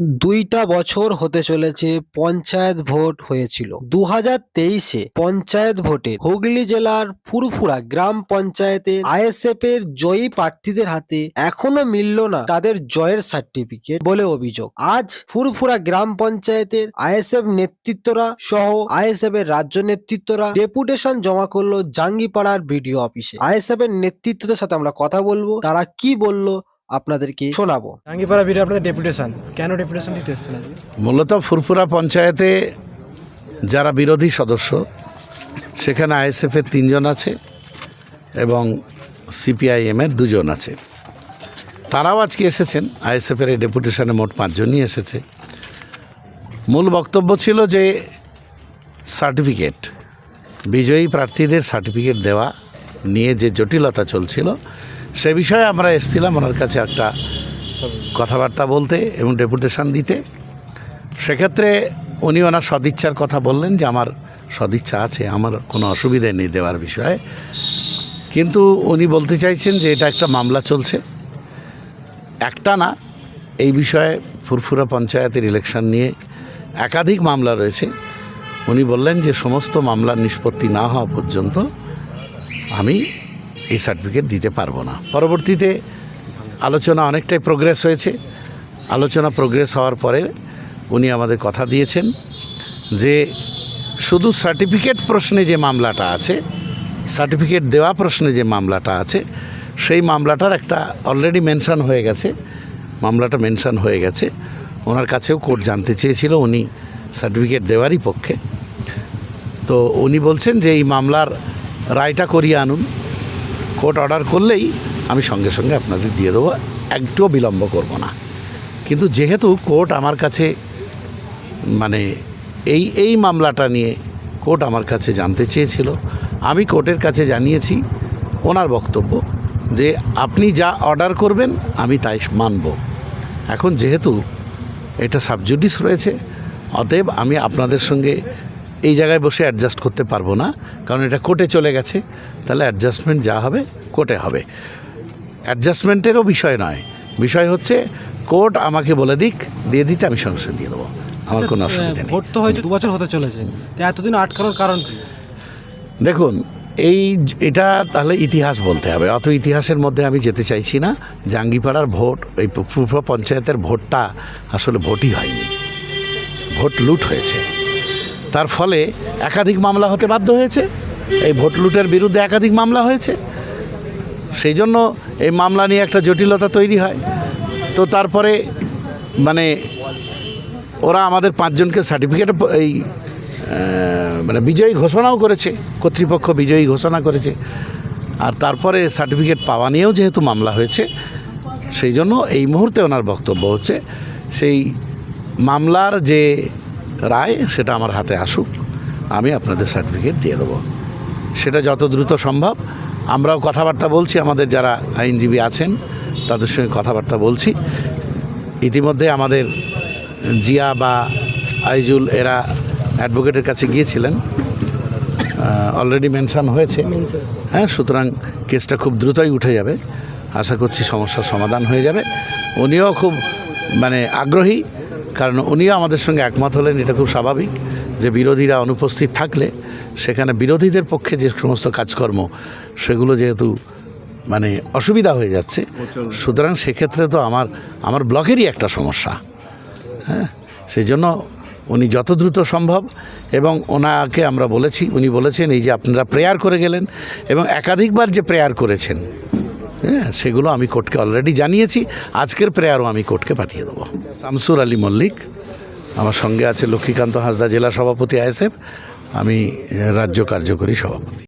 দুইটা বছর হতে চলেছে, পঞ্চায়েত ভোট হয়েছিল। দু হাজার তেইশে পঞ্চায়েত ভোটে হুগলি জেলার ফুরফুরা গ্রাম পঞ্চায়েতের আইএসএফ এর জয়ী প্রার্থীদের হাতে এখনও মিলল না তাদের জয়ের সার্টিফিকেট বলে অভিযোগ। আজ ফুরফুরা গ্রাম পঞ্চায়েতের আইএসএফ নেতৃত্বরা সহ আইএসএফ এর রাজ্য নেতৃত্বরা ডেপুটেশন জমা করল জাঙ্গিপাড়ার বিডিও অফিসে। আইএসএফ এর নেতৃত্বদের সাথে আমরা কথা বলব, তারা কি বলল আপনাদেরকে শোনাবো। টাঙ্গিপাড়া আপনাদের ডেপুটেশন। কেন ডেপুটেশন দিতে এসেছেন মূলত ফুরফুরা পঞ্চায়েতে যারা বিরোধী সদস্য সেখানে আইএসএফের তিনজন আছে এবং সিপিআইএমের দুজন আছে। তারাও আজকে এসেছেন। আইএসএফের এই ডেপুটেশনে মোট পাঁচজনই এসেছে। মূল বক্তব্য ছিল যে সার্টিফিকেট বিজয়ী প্রার্থীদের সার্টিফিকেট দেওয়া নিয়ে যে জটিলতা চলছিল সে বিষয়ে আমরা এসেছিলাম ওনার কাছে একটা কথাবার্তা বলতে এবং ডেপুটেশন দিতে। সেক্ষেত্রে উনি ওনার সদিচ্ছার কথা বললেন যে আমার সদিচ্ছা আছে, আমার কোনো অসুবিধে নেই দেওয়ার বিষয়ে। কিন্তু উনি বলতে চাইছেন যে এটা একটা মামলা চলছে। একটা না, এই বিষয়ে ফুরফুরা পঞ্চায়েতের ইলেকশন নিয়ে একাধিক মামলা রয়েছে। উনি বললেন যে সমস্ত মামলার নিষ্পত্তি না হওয়া পর্যন্ত আমি এই সার্টিফিকেট দিতে পারব না। পরবর্তীতে আলোচনা অনেকটাই প্রোগ্রেস হয়েছে। আলোচনা প্রোগ্রেস হওয়ার পরে উনি আমাদের কথা দিয়েছেন যে শুধু সার্টিফিকেট প্রশ্নে যে মামলাটা আছে সার্টিফিকেট দেওয়া প্রশ্নে যে মামলাটা আছে, সেই মামলাটার একটা অলরেডি মেনশন হয়ে গেছে। মামলাটা মেনশন হয়ে গেছে। ওনার কাছেও কোর্ট জানতে চেয়েছিল উনি সার্টিফিকেট দেওয়ারই পক্ষে। তো উনি বলছেন যে এই মামলার রায়টা করিয়ে আনুন। কোর্ট অর্ডার করলেই আমি সঙ্গে সঙ্গে আপনাদের দিয়ে দেবো। একটুও বিলম্ব করব না। কিন্তু যেহেতু কোর্ট আমার কাছে মানে এই এই মামলাটা নিয়ে কোর্ট আমার কাছে জানতে চেয়েছিল, আমি কোর্টের কাছে জানিয়েছি ওনার বক্তব্য যে আপনি যা অর্ডার করবেন আমি তাই মানব। এখন যেহেতু এটা সাবজুডিস রয়েছে, অতএব আমি আপনাদের সঙ্গে এই জায়গায় বসে অ্যাডজাস্ট করতে পারব না কারণ এটা কোর্টে চলে গেছে। তাহলে অ্যাডজাস্টমেন্ট যা হবে কোর্টে হবে। অ্যাডজাস্টমেন্টেরও বিষয় নয়। বিষয় হচ্ছে কোর্ট আমাকে বলে দিক দিয়ে দিতে আমি সঙ্গে দিয়ে দেবো। আমার কোনো অসুবিধা নেই। ভোট তো হয়েছে দু বছর হতে চলেছে। তো এতদিন আটকানোর কারণ কি? দেখুন এই এটা তাহলে ইতিহাস বলতে হবে। অত ইতিহাসের মধ্যে আমি যেতে চাইছি না। জাঙ্গিপাড়ার ভোট এই পূর্ব পঞ্চায়েতের ভোটটা আসলে ভোটই হয়নি। ভোট লুট হয়েছে। তার ফলে একাধিক মামলা হতে বাধ্য হয়েছে। এই ভোট লুটের বিরুদ্ধে একাধিক মামলা হয়েছে। সেই জন্য এই মামলা নিয়ে একটা জটিলতা তৈরি হয়। তো তারপরে মানে ওরা আমাদের পাঁচজনকে সার্টিফিকেট এই মানে বিজয়ী ঘোষণাও করেছে। কর্তৃপক্ষ বিজয়ী ঘোষণা করেছে। আর তারপরে সার্টিফিকেট পাওয়া নিয়েও যেহেতু মামলা হয়েছে, সেই জন্য এই মুহূর্তে ওনার বক্তব্য হচ্ছে, সেই মামলার যে রায় সেটা আমার হাতে আসুক আমি আপনাদের সার্টিফিকেট দিয়ে দেবো। সেটা যত দ্রুত সম্ভব আমরাও কথাবার্তা বলছি আমাদের যারা আইনজীবী আছেন তাদের সঙ্গে কথাবার্তা বলছি। ইতিমধ্যে আমাদের জিয়া বা আইজুল এরা অ্যাডভোকেটের কাছে গিয়েছিলেন। অলরেডি মেনশন হয়েছে। হ্যাঁ সুতরাং কেসটা খুব দ্রুতই উঠে যাবে। আশা করছি সমস্যার সমাধান হয়ে যাবে। উনিও খুব মানে আগ্রহী। কারণ উনিও আমাদের সঙ্গে একমত হলেন, এটা খুব স্বাভাবিক যে বিরোধীরা অনুপস্থিত থাকলে সেখানে বিরোধীদের পক্ষে যে সমস্ত কাজকর্ম, সেগুলো যেহেতু মানে অসুবিধা হয়ে যাচ্ছে, সুতরাং সেক্ষেত্রে তো আমার আমার ব্লকেরই একটা সমস্যা। হ্যাঁ? সেই জন্য উনি যত দ্রুত সম্ভব এবং ওনাকে আমরা বলেছি, উনি বলেছেন এই যে আপনারা প্রেয়ার করে গেলেন এবং একাধিকবার যে প্রেয়ার করেছেন হ্যাঁ সেগুলো আমি কোর্টকে অলরেডি জানিয়েছি। আজকের প্রেয়ারও আমি কোর্টকে পাঠিয়ে দেবো। শামসুর আলী মল্লিক, আমার সঙ্গে আছে লক্ষ্মীকান্ত হাসদা, জেলা সভাপতি আইএসএফ, আমি রাজ্য কার্যকরী সভাপতি।